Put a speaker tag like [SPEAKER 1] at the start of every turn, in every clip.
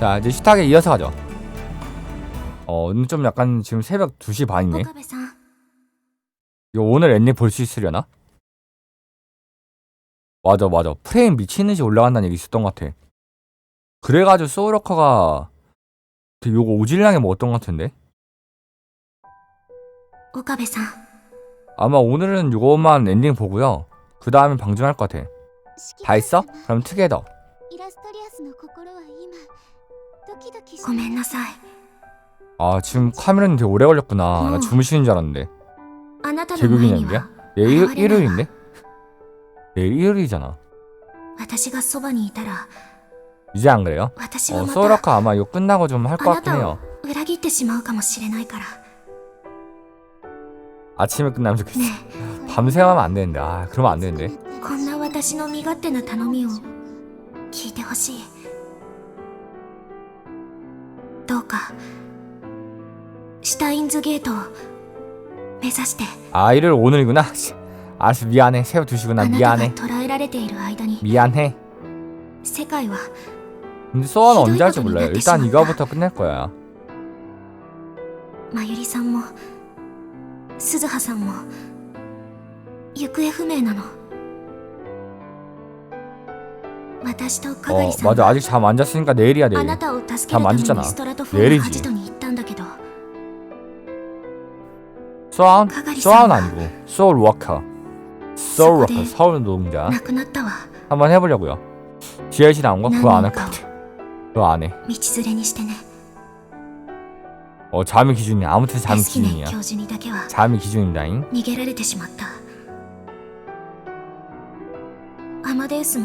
[SPEAKER 1] 자 이제 식탁에 이어서 가죠 어, 오늘 좀 약간 지금 새벽 2시 반이네. 이거 오늘 엔딩 볼 수 있으려나? 맞아, 맞아. 프레임 미친 듯이 올라간다는 얘기 있었던 것 같아. 그래가지고 소울워커가 그 요거 오질랑에 먹었던 것 같은데?
[SPEAKER 2] 오카베사.
[SPEAKER 1] 아마 오늘은 요것만 엔딩 보고요. 그 다음에 방전할 것 같아. 다 있어? 그럼 특혜 더.
[SPEAKER 2] ごめんなさい
[SPEAKER 1] 아 지금 카메라는 되게 오래 걸렸구나 나 주무시는 줄 알았는데
[SPEAKER 2] あなたの前に
[SPEAKER 1] 제국인인데?
[SPEAKER 2] は
[SPEAKER 1] 내일
[SPEAKER 2] 아,
[SPEAKER 1] 일요일인데? 내일 일요일이잖아
[SPEAKER 2] 私がそばにいたら
[SPEAKER 1] 이제 안 그래요?
[SPEAKER 2] 私は
[SPEAKER 1] 어
[SPEAKER 2] また
[SPEAKER 1] 소울워커 아마 이거 끝나고 좀 할 것
[SPEAKER 2] あな
[SPEAKER 1] 같긴
[SPEAKER 2] たを
[SPEAKER 1] 해요
[SPEAKER 2] 裏切ってしまうかもしれないから
[SPEAKER 1] 아침에 끝나면 좋겠어
[SPEAKER 2] ね
[SPEAKER 1] 밤새면 하면 안 되는데 아 그러면 안 되는데
[SPEAKER 2] えこんな私の身勝手な頼みを聞いてほしい かシュタインズゲートを目指して
[SPEAKER 1] 아 일요일 오늘이구나 씨. 알았어 미안해 새우 2시구나
[SPEAKER 2] あなたが
[SPEAKER 1] 미안해
[SPEAKER 2] 捕らえられている間に
[SPEAKER 1] 미안해
[SPEAKER 2] 世界は
[SPEAKER 1] 근데 소아는 언제 할지
[SPEAKER 2] ひどいことに
[SPEAKER 1] 몰라요
[SPEAKER 2] なって
[SPEAKER 1] 일단
[SPEAKER 2] しまった
[SPEAKER 1] 이거부터 끝낼 거야
[SPEAKER 2] まゆりさんも鈴葉さんも行方不明なの
[SPEAKER 1] 어 맞아. 아직 잠 안 잤으니까 내일이야 내일 잠 안 잤잖아. 내일이지. 소아운? 소아운 아니고 소울워커. 소울워커 서울 노동자. 한번 해보려고요. 지혜씨 나온 거 그거 안 할 거 그러니까. 그거 안해. 어 잠이 기준이야. 아무튼 잠이 기준이야. 잠이 기준이다잉.
[SPEAKER 2] 아마데우스도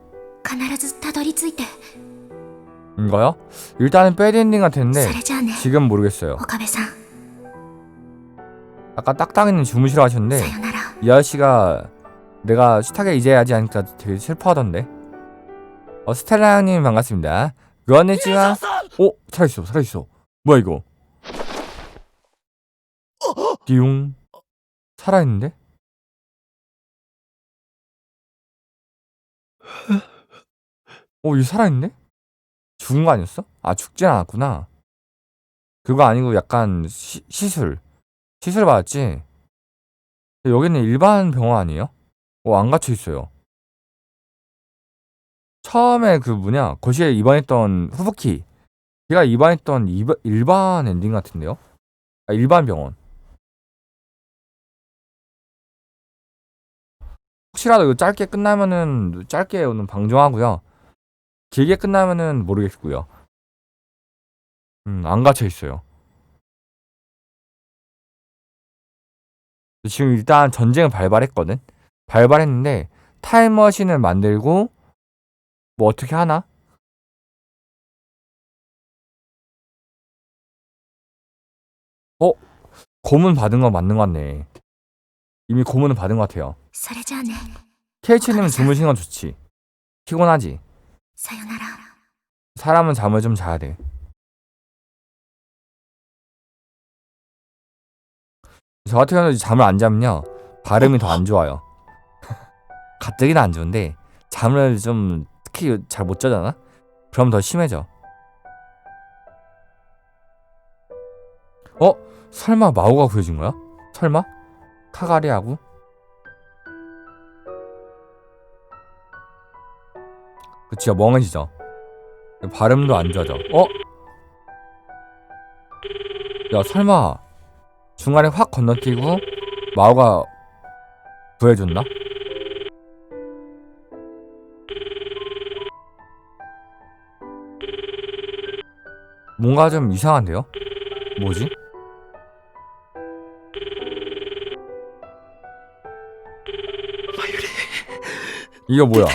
[SPEAKER 2] 必ずたどり着いて、
[SPEAKER 1] 이거요? 일단은 배드 엔딩 같았는데,
[SPEAKER 2] それじゃあね
[SPEAKER 1] 지금 모르겠어요.
[SPEAKER 2] 岡部さん
[SPEAKER 1] 아까 딱딱이는 주무시러 하셨는데,
[SPEAKER 2] さよなら
[SPEAKER 1] 이 아저씨가 내가 슈타게 이제 하지 않으니까 되게 슬퍼하던데. 어, 스텔라 형님 반갑습니다. 건니치와 오, 살아있어, 살아있어. 뭐야, 이거? 띠용. 살아있는데? 어, 이 살아있네? 죽은 거 아니었어? 아, 죽진 않았구나. 그거 아니고 약간 시, 시술. 시술 받았지? 여기는 일반 병원 아니에요? 어, 안 갇혀 있어요. 처음에 그 뭐냐, 거시에 입원했던 후부키. 걔가 입원했던 이바- 일반 엔딩 같은데요? 아, 일반 병원. 혹시라도 이거 짧게 끝나면은 짧게 오늘 방송하고요. 길게 끝나면은 모르겠고요. 음, 안 갇혀 있어요. 지금 일단 전쟁을 발발했거든. 발발했는데 타임머신을 만들고 뭐 어떻게 하나? 어? 고문 받은 건 맞는 것 같네. 이미 고문은 받은 것 같아요. 케이치님은 주무시는 건 좋지. 피곤하지.
[SPEAKER 2] 사연하라.
[SPEAKER 1] 사람은 잠을 좀 자야 돼. 저 같은 경우는 잠을 안 자면요 발음이 더 안 좋아요. 가뜩이나 안 좋은데 잠을 좀 특히 잘 못 자잖아. 그럼 더 심해져. 어? 설마 마오가 구해진 거야? 설마? 카가리하고? 그치요 멍해지죠. 발음도 안 좋아져. 어? 야 설마 중간에 확 건너뛰고 마오가 구해줬나? 뭔가 좀 이상한데요? 뭐지? 이거 뭐야?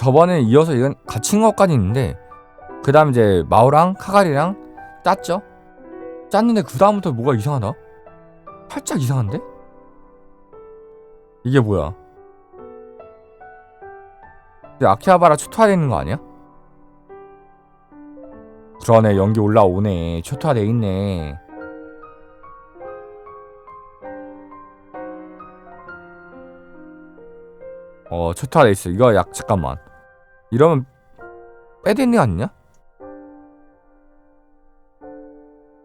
[SPEAKER 1] 저번에 이어서 이건 갇힌 것까지 있는데 그 다음 이제 마오랑 카가리랑 짰죠? 짰는데 그 다음부터 뭐가 이상하다? 살짝 이상한데? 이게 뭐야? 아키하바라 초토화되어 있는 거 아니야? 그러네 연기 올라오네 초토화돼 있네 어 초토화돼 있어 이거 약 잠깐만 이러면 배드엔딩 아니냐?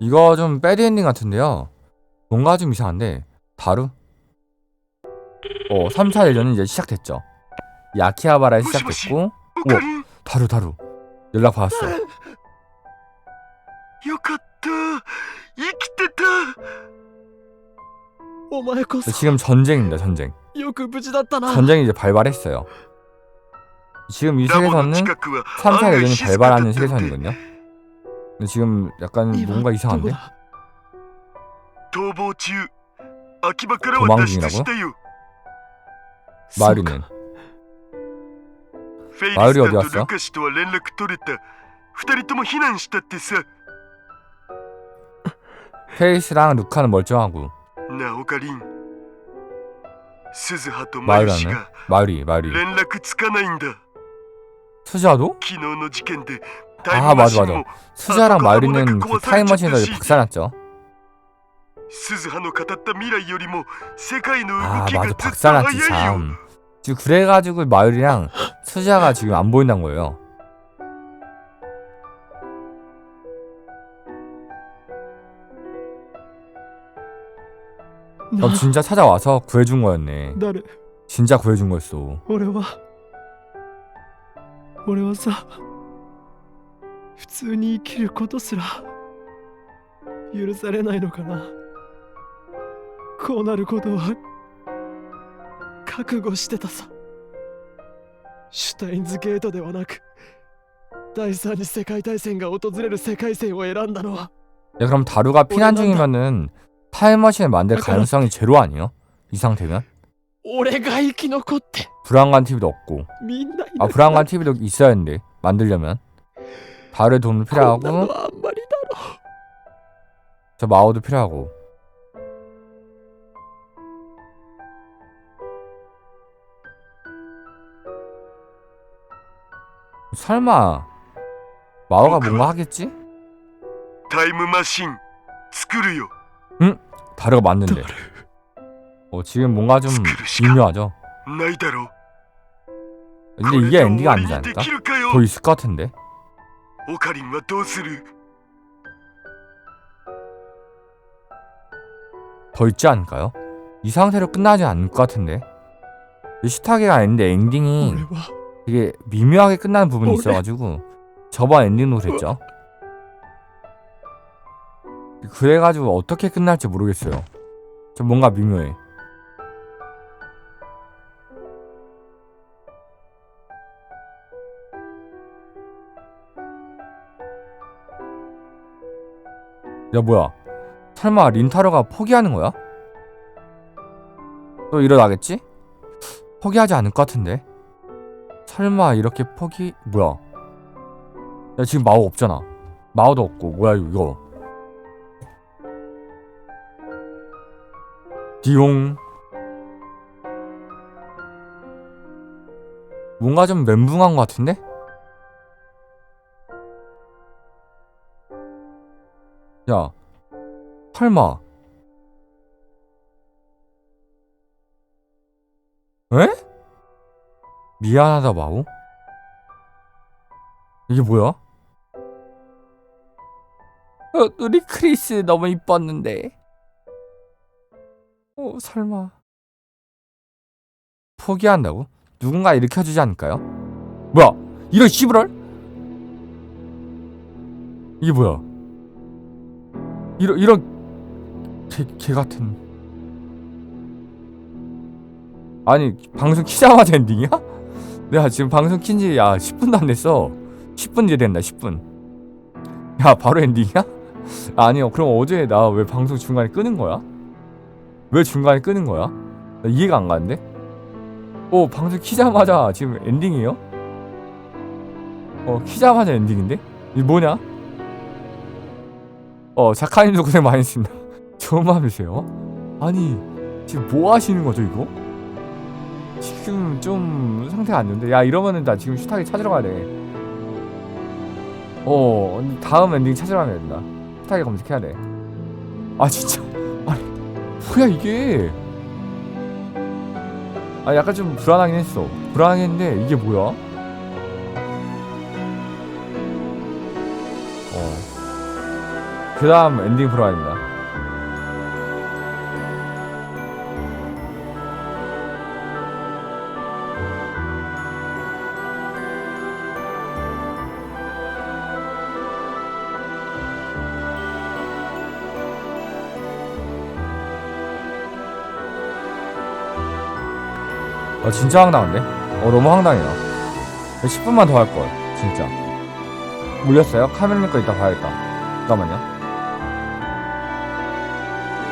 [SPEAKER 1] 이거 좀 배드엔딩 같은데요 뭔가 좀 이상한데 다루? 어 3차 대전은 이제 시작됐죠 이 아키하바라에 시작됐고
[SPEAKER 3] オカリン
[SPEAKER 1] 다루 다루 연락 받았어
[SPEAKER 3] よかった生きてた
[SPEAKER 4] お前こそ
[SPEAKER 1] 지금 전쟁입니다 전쟁
[SPEAKER 4] よく無事だったな
[SPEAKER 1] 전쟁이 이제 발발했어요 지금 이 세계사는
[SPEAKER 3] 참사
[SPEAKER 1] 의견이 발발하는 색에서는군요. 근데 지금 약간 뭔가 이상한데?
[SPEAKER 3] 도망 중이라고요?
[SPEAKER 1] 마을이는
[SPEAKER 3] 마을이 어디 왔어?
[SPEAKER 1] 페이스랑 루카는 멀쩡하고.
[SPEAKER 3] 마을이는
[SPEAKER 1] 마을이 마을이. 투자도? 아 맞아 맞아. 투자랑 마유리는
[SPEAKER 3] 그
[SPEAKER 1] 타임머신에서 박살났죠. 아 맞아. 박살났지 참. 지금 그래가지고 마유리랑 투자가 지금 안 보인다는 거예요. 너 진짜 찾아와서 구해준 거였네. 진짜 구해준 거였어.
[SPEAKER 4] 俺は俺はさ普通に生きることすら許されないのかなこうなることは覚悟してたさシュタインズゲートではなく第三次世界大戦が訪れる世界線を選んだのは
[SPEAKER 1] 야 그럼 다루가 피난
[SPEAKER 4] 오랜만이다.
[SPEAKER 1] 중이면은 타임머신을 만들
[SPEAKER 4] 그러니까-
[SPEAKER 1] 가능성이 제로 아니에요? 이 상태면?
[SPEAKER 4] 俺が生き残って
[SPEAKER 1] 불안관 TV도 없고
[SPEAKER 4] みんなに
[SPEAKER 1] 아 불안관 TV도 있어야 했는데 만들려면 다루의 도움도
[SPEAKER 4] こんなの
[SPEAKER 1] 필요하고
[SPEAKER 4] はあんまりだろ
[SPEAKER 1] 저 마오도 필요하고 설마 마오가 뭔가 하겠지?
[SPEAKER 3] タイムマシン作るよ
[SPEAKER 1] 다루가 맞는데 어 지금 뭔가 좀 미묘하죠
[SPEAKER 3] ないだろ
[SPEAKER 1] 근데 이게 엔딩이 아니지
[SPEAKER 3] これで終わりにで
[SPEAKER 1] 않을까?
[SPEAKER 3] きるかよ
[SPEAKER 1] 더 있을 것 같은데
[SPEAKER 3] オカリンはどうする
[SPEAKER 1] 더 있지 않을까요? 이 상태로 끝나지 않을 것 같은데 이 시타게가 아닌데 엔딩이
[SPEAKER 4] 俺は
[SPEAKER 1] 되게 미묘하게 끝나는 부분이
[SPEAKER 4] 뭐래?
[SPEAKER 1] 있어가지고 저번 엔딩도 그랬죠 그래가지고 어떻게 끝날지 모르겠어요 좀 뭔가 미묘해 야 뭐야 설마 린타로가 포기하는 거야? 또 일어나겠지? 포기하지 않을 것 같은데 설마 이렇게 포기 뭐야 야 지금 마오 없잖아 마오도 없고 뭐야 이거 디용 뭔가 좀 멘붕한 것 같은데? 야 설마 에? 미안하다 마오? 이게 뭐야? 어, 우리 크리스 너무 이뻤는데. 어, 설마. 포기한다고? 누군가 일으켜주지 않을까요? 뭐야? 이런 씨부럴? 이게 뭐야? 이런 이런 개, 개 같은. 아니 방송 키자마자 엔딩이야? 내가 지금 방송 킨지 야 10분도 안 됐어 10분 뒤에 된다 10분 야 바로 엔딩이야? 아니요 그럼 어제 나 왜 방송 중간에 끄는 거야? 왜 중간에 끄는 거야? 나 이해가 안 가는데? 어 방송 키자마자 지금 엔딩이에요? 어 키자마자 엔딩인데? 이 뭐냐? 어 작가님도 고생 많이 했습니다 좋은 밤이세요 아니 지금 뭐 하시는 거죠 이거? 지금 좀 상태가 안 좋은데 야 이러면은 나 지금 슈타기 찾으러 가야 돼 어, 다음 엔딩 찾으러 가야 된다. 슈타기 검색해야 돼. 아, 진짜. 아니, 뭐야, 이게. 아, 약간 좀 불안하긴 했어. 불안했는데, 이게 뭐야? 그 다음 엔딩 된다. 어, 진짜 황당한데? 어, 너무 황당해요. 10분만 더 할걸, 진짜. 물렸어요? 카메라니까 이따 봐야겠다. 잠깐만요.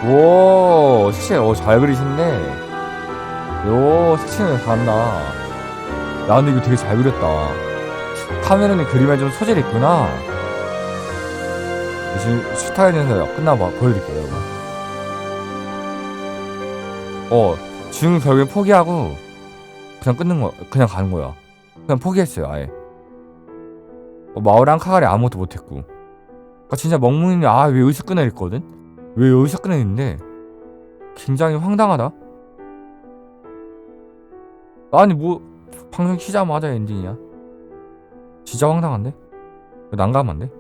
[SPEAKER 1] 오, 색칠, 오, 잘 그리신데. 요, 색칠은 잘한다. 야, 근데 이거 되게 잘 그렸다. 카메라니 그림에 좀 소질이 있구나. 지금 스타일에서 끝나봐, 보여드릴게요, 여러분. 어, 중 결국엔 포기하고, 그냥 끊는 거, 그냥 가는 거야. 그냥 포기했어요, 아예. 어, 마오랑 카가리 아무것도 못했고. 그러니까 진짜 멍뭉이는 아왜 여기서 끊어 있거든? 왜 여기서 있는데 굉장히 황당하다. 아니 뭐 방송 키자마자 엔딩이야. 진짜 황당한데? 난감한데?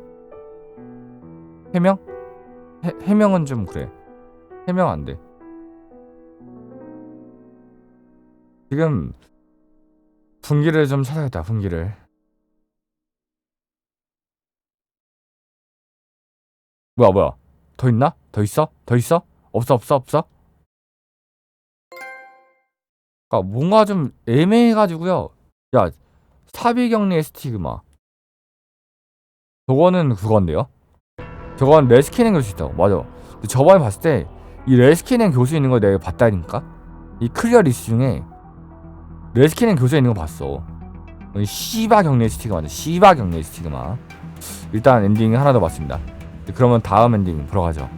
[SPEAKER 1] 해명? 해, 해명은 좀 그래. 해명 안 돼. 지금 분기를 좀 찾아야겠다. 분기를. 뭐야 뭐야 더 있나? 더 있어? 더 있어? 없어 없어 없어? 그니까 뭔가 좀 애매해가지고요. 야 사비격리의 스티그마. 저거는 그건데요? 저건 레스키넨 교수 있다고. 맞아. 근데 저번에 봤을 때 이 레스키넨 교수 있는 거 내가 봤다니까? 이 클리어 리스트 중에 레스키넨 교수 있는 거 봤어. 이 씨바 격리의 스티그마죠 씨바 격리의 스티그마. 일단 엔딩 하나 더 봤습니다 그러면 다음 엔딩 보러 가죠.